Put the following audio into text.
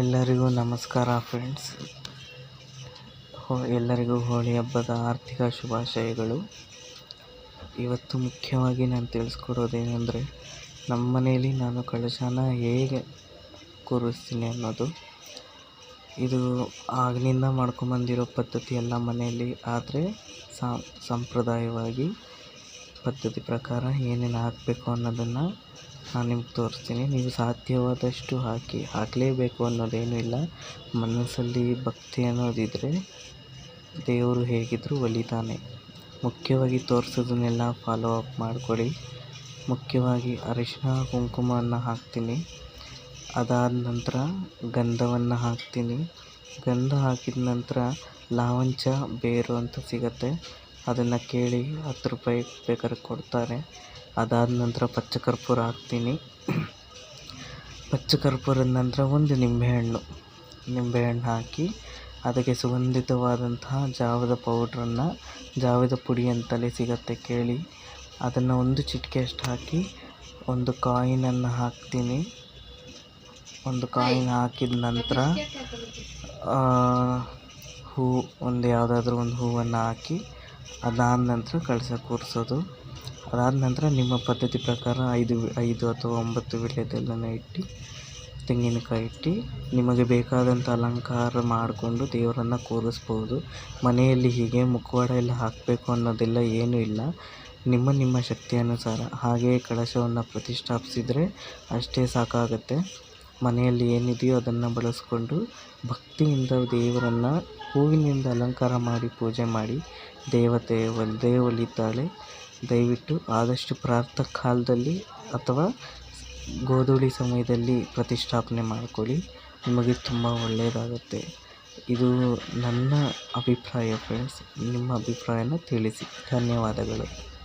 ಎಲ್ಲರಿಗೂ ನಮಸ್ಕಾರ ಫ್ರೆಂಡ್ಸ್ ಎಲ್ಲರಿಗೂ ಹೋಳಿ ಹಬ್ಬದ ಆರ್ಥಿಕ ಶುಭಾಶಯಗಳು. ಇವತ್ತು ಮುಖ್ಯವಾಗಿ ನಾನು ತಿಳಿಸ್ಕೊಡೋದೇನೆಂದರೆ ನಮ್ಮ ಮನೆಯಲ್ಲಿ ನಾನು ಕಳಶನ ಹೇಗೆ ಕೂರಿಸ್ತೀನಿ ಅನ್ನೋದು. ಇದು ಆಗಿನಿಂದ ಮಾಡ್ಕೊಂಬಂದಿರೋ ಪದ್ಧತಿ ಎಲ್ಲ ಮನೆಯಲ್ಲಿ, ಆದರೆ ಸಂಪ್ರದಾಯವಾಗಿ ಪದ್ಧತಿ ಪ್ರಕಾರ ಏನೇನು ಹಾಕಬೇಕು ಅನ್ನೋದನ್ನು ನಾನು ನಿಮ್ಗೆ ತೋರಿಸ್ತೀನಿ. ನೀವು ಸಾಧ್ಯವಾದಷ್ಟು ಹಾಕಿ, ಹಾಕಲೇಬೇಕು ಅನ್ನೋದೇನೂ ಇಲ್ಲ. ಮನಸ್ಸಲ್ಲಿ ಭಕ್ತಿ ಅನ್ನೋದಿದ್ದರೆ ದೇವರು ಹೇಗಿದ್ದರೂ ಒಲಿತಾನೆ. ಮುಖ್ಯವಾಗಿ ತೋರಿಸೋದನ್ನೆಲ್ಲ ಫಾಲೋ ಅಪ್ ಮಾಡಿಕೊಡಿ. ಮುಖ್ಯವಾಗಿ ಅರಿಶಿನ ಕುಂಕುಮವನ್ನು ಹಾಕ್ತೀನಿ. ಅದಾದ ನಂತರ ಗಂಧವನ್ನು ಹಾಕ್ತೀನಿ. ಗಂಧ ಹಾಕಿದ ನಂತರ ಲಾವಂಚ, ಬೇರು ಅಂತ ಸಿಗುತ್ತೆ. ಅದನ್ನು ಕೇಳಿ ಹತ್ತು ರೂಪಾಯಿ ಬೇಕಾದ್ರೆ ಕೊಡ್ತಾರೆ. ಅದಾದ ನಂತರ ಪಚ್ಚ ಕರ್ಪೂರ ಹಾಕ್ತೀನಿ. ಪಚ್ಚ ಕರ್ಪೂರದ ನಂತರ ಒಂದು ನಿಂಬೆಹಣ್ಣು. ನಿಂಬೆಹಣ್ಣು ಹಾಕಿ ಅದಕ್ಕೆ ಸುಗಂಧಿತವಾದಂತಹ ಜಾವದ ಪೌಡ್ರನ್ನು, ಜಾವದ ಪುಡಿ ಅಂತಲೇ ಸಿಗುತ್ತೆ ಕೇಳಿ. ಅದನ್ನು ಒಂದು ಚಿಟಿಕೆಯಷ್ಟು ಹಾಕಿ ಒಂದು ಕಾಯಿನನ್ನು ಹಾಕ್ತೀನಿ. ಒಂದು ಕಾಯಿನ್ ಹಾಕಿದ ನಂತರ ಹೂ, ಒಂದು ಯಾವುದಾದ್ರೂ ಒಂದು ಹೂವನ್ನು ಹಾಕಿ ಅದಾದ ನಂತರ ಕಳಶ ಕೂರಿಸೋದು. ಅದಾದ ನಂತರ ನಿಮ್ಮ ಪದ್ಧತಿ ಪ್ರಕಾರ ಐದು ಐದು ಅಥವಾ ಒಂಬತ್ತು ವೀಳ್ಯದೆಲೆನ ಇಟ್ಟು, ತೆಂಗಿನಕಾಯಿ ಇಟ್ಟು, ನಿಮಗೆ ಬೇಕಾದಂಥ ಅಲಂಕಾರ ಮಾಡಿಕೊಂಡು ದೇವರನ್ನು ಕೂರಿಸ್ಬೋದು. ಮನೆಯಲ್ಲಿ ಹೀಗೆ ಮುಖವಾಡ ಎಲ್ಲ ಹಾಕಬೇಕು ಅನ್ನೋದೆಲ್ಲ ಏನೂ ಇಲ್ಲ. ನಿಮ್ಮ ನಿಮ್ಮ ಶಕ್ತಿ ಅನುಸಾರ. ಹಾಗೆಯೇ ಕಳಶವನ್ನು ಪ್ರತಿಷ್ಠಾಪಿಸಿದರೆ ಅಷ್ಟೇ ಸಾಕಾಗುತ್ತೆ. ಮನೆಯಲ್ಲಿ ಏನಿದೆಯೋ ಅದನ್ನು ಬಳಸಿಕೊಂಡು ಭಕ್ತಿಯಿಂದ ದೇವರನ್ನು ಹೂವಿನಿಂದ ಅಲಂಕಾರ ಮಾಡಿ, ಪೂಜೆ ಮಾಡಿ ದೇವತೆ ಒಲಿದೇ ಒಲಿತಾಳೆ ದಯವಿಟ್ಟು ಆದಷ್ಟು ಪ್ರಾತಃ ಕಾಲದಲ್ಲಿ ಅಥವಾ ಗೋಧೂಳಿ ಸಮಯದಲ್ಲಿ ಪ್ರತಿಷ್ಠಾಪನೆ ಮಾಡಿಕೊಳ್ಳಿ. ನಿಮಗೆ ತುಂಬ ಒಳ್ಳೆಯದಾಗುತ್ತೆ. ಇದು ನನ್ನ ಅಭಿಪ್ರಾಯ ಫ್ರೆಂಡ್ಸ್ ನಿಮ್ಮ ಅಭಿಪ್ರಾಯನ ತಿಳಿಸಿ. ಧನ್ಯವಾದಗಳು.